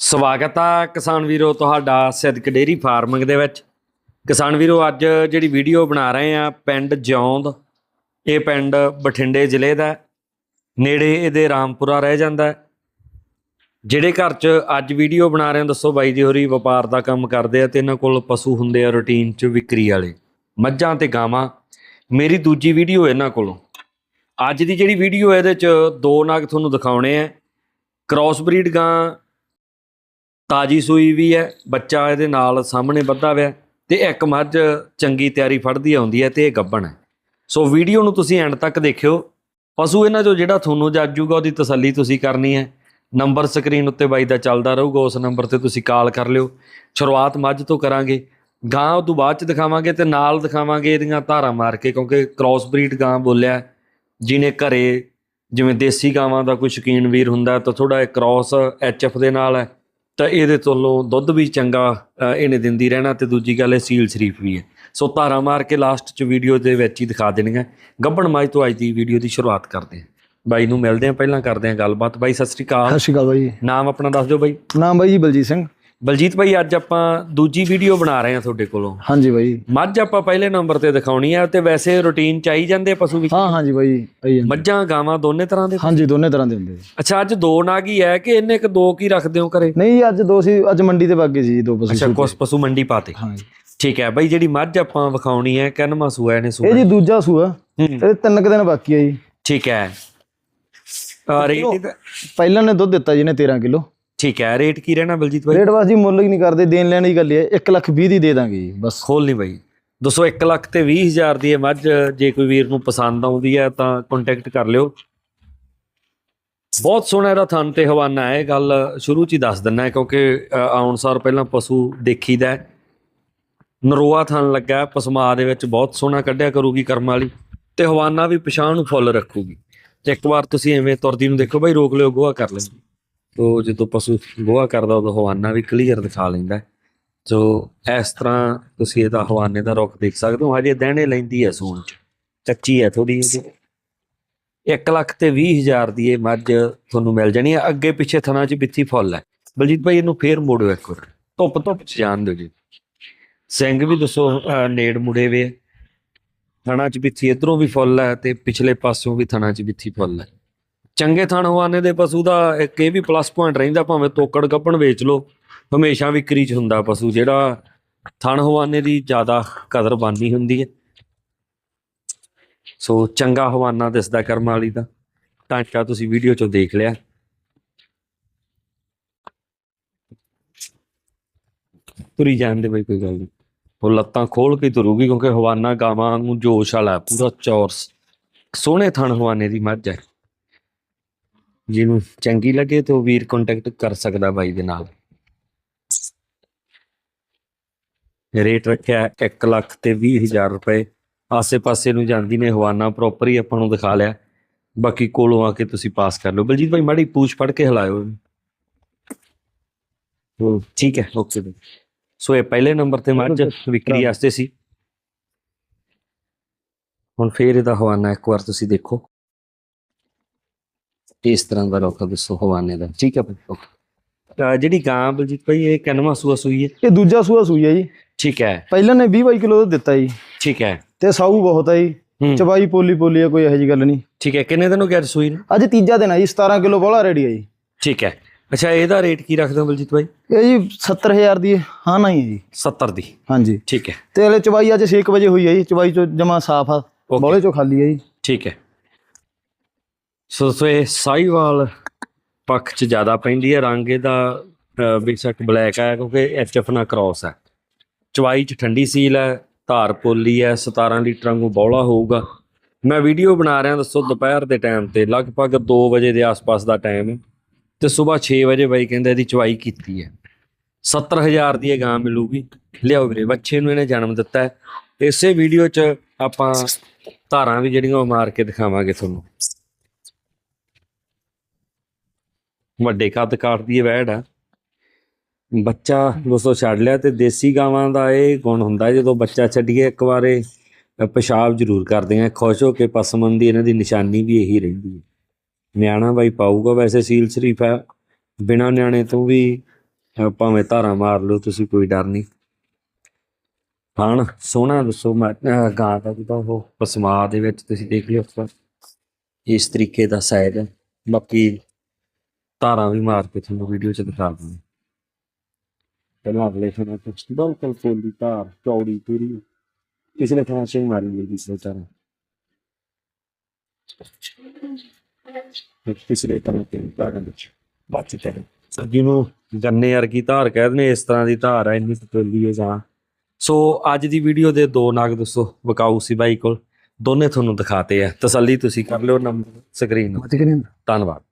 ਸਵਾਗਤ ਆ ਕਿਸਾਨ ਵੀਰੋ ਤੁਹਾਡਾ ਸਿੱਧਕ ਡੇਰੀ ਫਾਰਮਿੰਗ ਦੇ ਵਿੱਚ। ਕਿਸਾਨ ਵੀਰੋ, ਅੱਜ ਜਿਹੜੀ ਵੀਡੀਓ ਬਣਾ ਰਹੇ ਆ ਪਿੰਡ ਜਿਉਂਦ ਇਹ ਪਿੰਡ ਬਠਿੰਡੇ ਜ਼ਿਲ੍ਹੇ ਦਾ ਨੇੜੇ ਇਹਦੇ ਰਾਮਪੁਰਾ ਰਹਿ ਜਾਂਦਾ ਜਿਹੜੇ ਘਰ 'ਚ ਅੱਜ ਵੀਡੀਓ ਬਣਾ ਰਹੇ ਆ ਦੱਸੋ ਬਾਈ ਜੀ ਹੋਰੀ, ਵਪਾਰ ਦਾ ਕੰਮ ਕਰਦੇ ਆ ਤੇ ਇਹਨਾਂ ਕੋਲ ਪਸ਼ੂ ਹੁੰਦੇ ਆ ਰੂਟੀਨ 'ਚ ਵਿਕਰੀ ਵਾਲੇ। ਮੱਝਾਂ ਤੇ ਗਾਵਾਂ। ਮੇਰੀ ਦੂਜੀ ਵੀਡੀਓ ਇਹਨਾਂ ਕੋਲੋਂ। ਅੱਜ ਦੀ ਜਿਹੜੀ ਵੀਡੀਓ ਇਹਦੇ 'ਚ ਦੋ ਨਾਗ ਤੁਹਾਨੂੰ ਦਿਖਾਉਣੇ ਆ। ਕ੍ਰਾਸ ਬਰੀਡ ਗਾਂ ਤਾਜੀ ਸੂਈ ਵੀ ਹੈ, ਬੱਚਾ ਇਹਦੇ ਨਾਲ ਸਾਹਮਣੇ ਵੱਧਾ ਹੋਇਆ ਤੇ ਇੱਕ ਮੱਝ ਚੰਗੀ ਤਿਆਰੀ ਫੜਦੀ ਆਉਂਦੀ ਹੈ ਤੇ ਇਹ ਗੱਬਣ ਹੈ। ਸੋ ਵੀਡੀਓ ਨੂੰ ਤੁਸੀਂ ਐਂਡ ਤੱਕ ਦੇਖਿਓ। ਪਸ਼ੂ ਇਹਨਾਂ ਚੋਂ ਜਿਹੜਾ ਤੁਹਾਨੂੰ ਜਾਜੂਗਾ, ਉਹਦੀ ਤਸੱਲੀ ਤੁਸੀਂ ਕਰਨੀ ਹੈ। ਨੰਬਰ ਸਕਰੀਨ ਉੱਤੇ ਬਾਈ ਦਾ ਚੱਲਦਾ ਰਹੂਗਾ, ਉਸ ਨੰਬਰ ਤੇ ਤੁਸੀਂ ਕਾਲ ਕਰ ਲਿਓ। ਸ਼ੁਰੂਆਤ ਮੱਝ ਤੋਂ ਕਰਾਂਗੇ। ਗਾਂ ਉਹ ਤੋਂ ਬਾਅਦ ਚ ਦਿਖਾਵਾਂਗੇ ਤੇ ਨਾਲ ਦਿਖਾਵਾਂਗੇ ਇਹਦੀਆਂ ਧਾਰਾਂ ਮਾਰ ਕੇ, ਕਿਉਂਕਿ ਕ੍ਰਾਸ ਬਰੀਡ ਗਾਂ ਬੋਲਿਆ ਜਿਹਨੇ ਘਰੇ ਜਿਵੇਂ ਦੇਸੀ ਗਾਵਾਂ ਦਾ ਕੋਈ ਸ਼ੌਕੀਨ ਵੀਰ ਹੁੰਦਾ ਤਾਂ ਥੋੜਾ ਇਹ ਕ੍ਰਾਸ ਐਚਐਫ ਦੇ ਨਾਲ ਹੈ। ਤਾਂ ਇਹਦੇ ਤੋਂ ਦੁੱਧ ਵੀ ਚੰਗਾ ਇਹਨੇ ਦਿੰਦੀ ਰਹਿਣਾ ਤੇ ਦੂਜੀ ਗੱਲ ਇਹ ਸੀਲ ਸ਼ਰੀਫ ਵੀ ਹੈ। ਸੋ ਧਾਰਾ ਮਾਰ ਕੇ ਲਾਸਟ ਚ ਵੀਡੀਓ ਦੇ ਵਿੱਚ ਹੀ ਦਿਖਾ ਦੇਣੀਆਂ। ਗੱਬਣ ਮਾਈ ਤੋਂ ਅੱਜ ਦੀ ਵੀਡੀਓ ਦੀ ਸ਼ੁਰੂਆਤ ਕਰਦੇ ਹਾਂ। ਬਾਈ ਨੂੰ ਮਿਲਦੇ ਹਾਂ ਪਹਿਲਾਂ ਕਰਦੇ ਹਾਂ ਗੱਲਬਾਤ। ਬਾਈ ਸਤਿ ਸ੍ਰੀ ਅਕਾਲ। ਸਤਿ ਸ਼੍ਰੀ ਅਕਾਲ ਬਾਈ। ਨਾਮ ਆਪਣਾ ਦੱਸ ਦਿਓ ਬਾਈ। ਨਾਮ ਬਾਈ ਜੀ ਬਲਜੀਤ ਸਿੰਘ। ਬਲਜੀਤ ਬਾਈ ਅੱਜ ਆਪਾਂ ਦੂਜੀ ਵੀਡੀਓ ਬਣਾ ਰਹੇ ਹਾਂ ਤੁਹਾਡੇ ਕੋਲੋਂ। ਹਾਂਜੀ ਬਾਈ। ਮੱਝ ਆਪਾਂ ਪਹਿਲੇ ਨੰਬਰ ਤੇ ਦਿਖਾਉਣੀ ਹੈ ਤੇ ਵੈਸੇ ਰੁਟੀਨ ਚ ਆਈ ਜਾਂਦੇ ਪਸ਼ੂ ਵੀ ਹਾਂ ਹਾਂਜੀ ਬਾਈ ਆਈ ਜਾਂਦੇ ਮੱਝਾਂ ਗਾਵਾਂ ਦੋਨੇ ਤਰ੍ਹਾਂ ਦੇ? ਹਾਂਜੀ ਦੋਨੇ ਤਰ੍ਹਾਂ ਦੇ ਹੁੰਦੇ। ਅੱਛਾ ਅੱਜ ਦੋ ਨਾਗ ਹੀ ਹੈ ਕਿ ਇੰਨੇ ਕ ਦੋ ਕੀ ਰੱਖਦੇ ਹੋ ਘਰੇ? ਨਹੀਂ ਅੱਜ ਦੋ ਸੀ ਅੱਜ ਮੰਡੀ ਤੇ ਬਾਗੇ ਸੀ ਦੋ ਪਸ਼ੂ ਅੱਛਾ ਕੁਛ ਪਸ਼ੂ ਮੰਡੀ ਪਾਤੇ ਹਾਂ। ਠੀਕ ਹੈ ਬਾਈ ਜਿਹੜੀ ਮੱਝ ਆਪਾਂ ਵਿਖਾਉਣੀ ਹੈ ਕਿੰਨਵਾਂ ਸੂਆ ਇਹਨੇ ਸੂਆ? ਇਹ ਜੀ ਦੂਜਾ ਸੂਆ। ਹੂੰ, ਇਹ ਤਿੰਨ ਕੁ ਦਿਨ ਬਾਕੀ ਜੀ। ਠੀਕ ਹੈ। ਰੇਟ ਪਹਿਲਾਂ ਨੇ ਦੁੱਧ ਦਿੱਤਾ ਜੀ ਨੇ 13 ਕਿਲੋ। ਠੀਕ ਹੈ ਰੇਟ ਕੀ ਰਹਿਣਾ ਬਲਜੀਤ ਬਾਈ? ਰੇਟ ਬਸ ਜੀ ਮੁੱਲ ਹੀ ਨਹੀਂ ਕਰਦੇ ਦੇਣ ਲੈਣ ਦੀ ਗੱਲ ਹੀ ਹੈ 1 ਲੱਖ 20 ਦੀ ਦੇ ਦਾਂਗੇ ਜੀ ਬਸ। ਖੋਲ ਨਹੀਂ ਬਾਈ। 201 ਲੱਖ ਤੇ 20 ਹਜ਼ਾਰ ਦੀ ਇਹ ਮੱਝ ਜੇ ਕੋਈ ਵੀਰ ਨੂੰ ਪਸੰਦ ਆਉਂਦੀ ਹੈ ਤਾਂ ਕੰਟੈਕਟ ਕਰ ਲਿਓ। ਬਹੁਤ ਸੋਹਣਾ ਇਹਦਾ ਥਣ ਤੇ ਹਵਾਨਾ ਹੈ ਇਹ ਗੱਲ ਸ਼ੁਰੂ ਚ ਹੀ ਦੱਸ ਦਿੰਨਾ ਹੈ ਕਿਉਂਕਿ ਆਉਣ ਸਾਰ ਪਹਿਲਾਂ ਪਸ਼ੂ ਦੇਖੀਦਾ ਹੈ। ਨਰੋਆ ਥਣ ਲੱਗਾ ਹੈ, ਪਸਮਾ ਦੇ ਵਿੱਚ ਬਹੁਤ ਸੋਹਣਾ ਕੱਢਿਆ ਕਰੂਗੀ ਕਰਮ ਵਾਲੀ ਤੇ ਹਵਾਨਾ ਵੀ ਪਛਾਣ ਨੂੰ ਫੁੱਲ ਰੱਖੂਗੀ। ਇੱਕ ਵਾਰ ਤੁਸੀਂ ਐਵੇਂ ਤੁਰਦੀ ਨੂੰ ਦੇਖੋ ਬਾਈ ਰੋਕ ਲਿਓ ਗੋਹਾ ਕਰ ਲੈਂਦੀ। ਤੋ ਜਦੋਂ ਪਸ਼ੂ ਗੋਹਾ ਕਰਦਾ, ਉਦੋਂ ਹਵਾਨਾ ਵੀ ਕਲੀਅਰ ਦਿਖਾ ਲੈਂਦਾ। ਹੈ। ਸੋ ਇਸ ਤਰ੍ਹਾਂ ਤੁਸੀਂ ਇਹਦਾ ਹਵਾਨੇ ਦਾ ਰੁੱਖ ਦੇਖ ਸਕਦੇ ਹੋ। ਹਜੇ ਦਹਿਣੇ ਲੈਂਦੀ ਹੈ ਸੂਣ ਚ। ਕੱਚੀ ਹੈ ਥੋੜੀ ਜਿਹੀ। 1 ਲੱਖ ਤੇ 20 ਹਜ਼ਾਰ ਦੀ ਇਹ ਮੱਝ ਤੁਹਾਨੂੰ ਮਿਲ ਜਾਣੀ ਹੈ। ਅੱਗੇ ਪਿੱਛੇ ਥਣਾ ਚ ਬਿੱਥੀ ਫੁੱਲ ਹੈ। ਬਲਜੀਤ ਭਾਈ, ਇਹਨੂੰ ਫੇਰ ਮੋੜੋ ਇੱਕ ਵਾਰ। ਧੁੱਪ ਧੁੱਪ ਚ ਜਾਣ ਦਿਓ ਜੀ। ਸਿੰਘ ਵੀ ਦੱਸੋ ਨੇੜ ਮੁੜੇ ਵੇ ਥਣਾ ਚ ਬਿੱਥੀ ਇਧਰੋਂ ਵੀ ਫੁੱਲ ਹੈ ਤੇ ਪਿਛਲੇ ਪਾਸਿਓਂ ਵੀ ਥਣਾ ਚ ਬਿੱਥੀ ਫੁੱਲ ਹੈ। ਚੰਗੇ ਥਣ ਹਵਾਨੇ ਦੇ ਪਸ਼ੂ ਦਾ ਇੱਕ ਇਹ ਵੀ ਪਲੱਸ ਪੁਆਇੰਟ ਰਹਿੰਦਾ, ਭਾਵੇਂ ਤੋਕੜ ਗੱਪਣ ਵੇਚ ਲੋ ਹਮੇਸ਼ਾ ਵਿਕਰੀ ਚ ਹੁੰਦਾ ਪਸ਼ੂ, ਜਿਹੜਾ ਥਣ ਹਵਾਨੇ ਦੀ ਜ਼ਿਆਦਾ ਕਦਰ ਬਾਨੀ ਹੁੰਦੀ ਹੈ। ਸੋ ਚੰਗਾ ਹਵਾਨਾ ਦਿਸਦਾ ਕਰਮ ਵਾਲੀ ਦਾ, ਢਾਂਚਾ ਤੁਸੀਂ ਵੀਡੀਓ ਚੋਂ ਦੇਖ ਲਿਆ। ਤੁਰੀ ਜਾਣ ਦੇ ਬਈ, ਕੋਈ ਗੱਲ ਨਹੀਂ। ਉਹ ਲੱਤਾਂ ਖੋਲ ਕੇ ਤੁਰੂਗੀ, ਕਿਉਂਕਿ ਹਵਾਨਾ ਗਾਵਾਂ ਨੂੰ ਜੋਸ਼ ਵਾਲਾ ਪੂਰਾ ਚੌਰਸ। ਸੋਹਣੇ ਥਣ ਹਵਾਨੇ ਦੀ ਮੱਝ ਹੈ। ਜਿਹਨੂੰ ਚੰਗੀ ਲੱਗੇ ਤਾਂ ਉਹ ਵੀਰ ਕੰਟੈਕਟ ਕਰ ਸਕਦਾ ਬਾਈ ਦੇ ਨਾਲ। ਰੇਟ ਰੱਖਿਆ 1 ਲੱਖ ਤੇ 20 ਹਜ਼ਾਰ ਰੁਪਏ। ਆਸੇ-ਪਾਸੇ ਨੂੰ ਜਾਂਦੀ ਨੇ ਹਵਾਨਾ ਪ੍ਰੋਪਰ ਹੀ ਆਪਾਂ ਨੂੰ ਦਿਖਾ ਲਿਆ। ਬਾਕੀ ਕੋਲੋਂ ਆ ਕੇ ਤੁਸੀਂ ਪਾਸ ਕਰ ਲਓ। ਬਲਜੀਤ ਭਾਈ ਮਾੜੀ ਪੂਛ ਫੜ ਕੇ ਹਿਲਾਇਓ। ਉਹ ਠੀਕ ਹੈ ਓਕੇ ਬਈ। ਸੋ ਇਹ ਪਹਿਲੇ ਨੰਬਰ ਤੇ ਮੱਝ ਵਿਕਰੀ ਵਾਸਤੇ ਸੀ। ਹੁਣ ਫੇਰ ਇਹਦਾ ਹਵਾਨਾ ਇੱਕ ਵਾਰ ਤੁਸੀਂ ਦੇਖੋ। ਇਸ ਤਰ੍ਹਾਂ ਦਾ ਰੋਕਾ ਦੱਸੋ ਹਵਾਨੇ ਦਾ। ਠੀਕ ਹੈ ਭਾਈ ਜਿਹੜੀ ਗਾਂ ਬਲਜੀਤ ਭਾਈ ਇਹ ਕਿੰਨਵਾਂ ਸੂਆ ਸੂਈ ਹੈ? ਇਹ ਦੂਜਾ ਸੂਆ ਸੂਈ ਆ ਜੀ। ਠੀਕ ਹੈ। ਪਹਿਲਾਂ ਨੇ 20 22 ਕਿਲੋ ਦੁੱਧ ਦਿੱਤਾ ਜੀ। ਠੀਕ ਹੈ। ਤੇ ਸਾਊ ਬਹੁਤ ਆ ਜੀ। ਹੂੰ। ਚਬਾਈ ਪੋਲੀ ਪੋਲੀ ਆ ਕੋਈ ਇਹੋ ਜੀ ਗੱਲ ਨਹੀਂ। ਠੀਕ ਹੈ ਕਿੰਨੇ ਦਿਨ ਹੋ ਗਏ ਸੂਈ ਨੂੰ? ਅੱਜ ਤੀਜਾ ਦਿਨ ਆ ਜੀ 17 ਕਿਲੋ ਬੋਲਾ ਰੈਡੀ ਆ ਜੀ। ਠੀਕ ਹੈ। ਅੱਛਾ ਇਹਦਾ ਰੇਟ ਕੀ ਰੱਖਦੇ ਹੋ ਬਲਜੀਤ ਭਾਈ? ਇਹ ਜੀ 70000 ਦੀ ਹਾਂ। ਨਹੀਂ ਹੈ ਜੀ। 70 ਦੀ। ਹਾਂਜੀ। ਠੀਕ ਹੈ। ਤੇ ਹਲੇ ਚਬਾਈ ਅੱਜ 6 ਵਜੇ ਹੋਈ ਆ ਜੀ। ਚਬਾਈ ਚੋਂ ਜਮਾ ਸਾਫ਼ ਆ. ਬੋਲੇ ਚੋਂ ਖਾਲੀ ਆ ਜੀ। ਠੀਕ ਹੈ। ਸੋ ਸੋ ਇਹ ਸਾਈਵਾਲ ਪੱਖ ਚ ਜ਼ਿਆਦਾ ਪੈਂਦੀ ਹੈ। ਰੰਗ ਇਹਦਾ ਬੇਸ਼ੱਕ ਬਲੈਕ ਹੈ ਕਿਉਂਕਿ ਐਚਐਫ ਨਾਲ ਕ੍ਰਾਸ ਹੈ। ਚਵਾਈ ਚ ਠੰਡੀ ਸੀਲ ਹੈ, ਧਾਰ ਪੋਲੀ ਹੈ 17 ਲੀਟਰਾਂ ਨੂੰ ਬੌਲਾ ਹੋਊਗਾ। ਮੈਂ ਵੀਡੀਓ ਬਣਾ ਰਿਹਾ ਦੱਸੋ ਦੁਪਹਿਰ ਦੇ ਟਾਈਮ ਤੇ, ਲਗਭਗ 2 ਵਜੇ ਦੇ ਆਸ-ਪਾਸ ਦਾ ਟਾਈਮ ਹੈ ਤੇ ਸਵੇਰ 6 ਵਜੇ ਬਾਈ ਕਹਿੰਦਾ ਇਹਦੀ ਚਵਾਈ ਕੀਤੀ ਹੈ। 70000 ਦੀ ਇਹ ਗਾਂ ਮਿਲੂਗੀ। ਲਿਆਓ ਵੀਰੇ, ਬੱਚੇ ਨੂੰ ਇਹਨੇ ਜਨਮ ਦਿੱਤਾ ਹੈ। ਇਸੇ ਵੀਡੀਓ 'ਚ ਆਪਾਂ ਧਾਰਾਂ ਵੀ ਜਿਹੜੀਆਂ ਉਹ ਮਾਰ ਕੇ ਦਿਖਾਵਾਂਗੇ ਤੁਹਾਨੂੰ। ਵੱਡੇ ਕੱਦ ਕਾਟਦੀ ਹੈ ਵੈੜ ਆ। ਬੱਚਾ ਦੋਸਤੋ ਛੱਡ ਲਿਆ ਤੇ ਦੇਸੀ ਗਾਵਾਂ ਦਾ ਇਹ ਗੁਣ ਹੁੰਦਾ ਜਦੋਂ ਬੱਚਾ ਛੱਡੀਏ ਇੱਕ ਵਾਰੇ ਅ, ਪਿਸ਼ਾਬ ਜ਼ਰੂਰ ਕਰਦੇ ਆ। ਖੁਸ਼ ਹੋ ਕੇ ਪਸਮਨ ਦੀ ਇਹਨਾਂ ਦੀ ਨਿਸ਼ਾਨੀ ਵੀ ਇਹੀ ਰਹਿੰਦੀ ਹੈ। ਨਿਆਣਾ ਬਾਈ ਪਾਊਗਾ ਵੈਸੇ ਸੀਲ ਸ਼ਰੀਫ ਹੈ ਬਿਨਾ ਨਿਆਣੇ ਤੋਂ ਵੀ ਭਾਵੇਂ ਧਾਰਾ ਮਾਰ ਲਓ ਤੁਸੀਂ ਕੋਈ ਡਰ ਨਹੀਂ। ਹਾਂ ਸੋਹਣਾ ਦੱਸੋ ਮੈਂ ਗਾਂ ਦਾ ਜਿੱਦਾਂ ਉਹ ਪਸਮਾ ਦੇ ਵਿੱਚ ਤੁਸੀਂ ਦੇਖ ਲਿਓ ਉੱਪਰ ਇਸ ਤਰੀਕੇ ਦਾ ਸਾਈਜ਼ ਹੈ ਬਾਕੀ ਧਾਰਾਂ ਵੀ ਮਾਰ ਕੇ ਤੁਹਾਨੂੰ ਵੀਡੀਓ ਚ ਦਿਖਾ ਦਿੰਦੇ ਪਹਿਲਾਂ ਅਗਲੇ ਖਾਣਾ ਤੇ ਬਿਲਕੁਲ ਫੁੱਲ ਦੀ ਧਾਰ ਚੌੜੀ ਪੂਰੀ। ਕਿਸੇ ਨੇ ਥਾਂ ਸੇ ਮਾਰੀ ਗਈ ਇਸ ਤਰ੍ਹਾਂ ਪਿਛਲੇ ਤਰ੍ਹਾਂ ਤੇ ਧਾਰਾਂ ਵਿੱਚ ਬਾਕੀ ਤੇ ਜਿਹਨੂੰ ਗੰਨੇ ਵਰਗੀ ਧਾਰ ਕਹਿ ਦਿੰਦੇ ਇਸ ਤਰ੍ਹਾਂ ਦੀ ਧਾਰ ਹੈ ਇੰਨੀ ਪਤਲੀ ਹੈ ਜਾਂ। ਸੋ ਅੱਜ ਦੀ ਵੀਡੀਓ ਦੇ ਦੋ ਨਾਗ ਦੱਸੋ ਵਿਕਾਊ ਸੀ ਬਾਈ ਕੋਲ। ਦੋਨੇ ਤੁਹਾਨੂੰ ਦਿਖਾਤੇ ਆ। ਤਸੱਲੀ ਤੁਸੀਂ ਕਰ ਲਿਓ ਨੰਬਰ ਸਕਰੀਨ ਧੰਨਵਾਦ।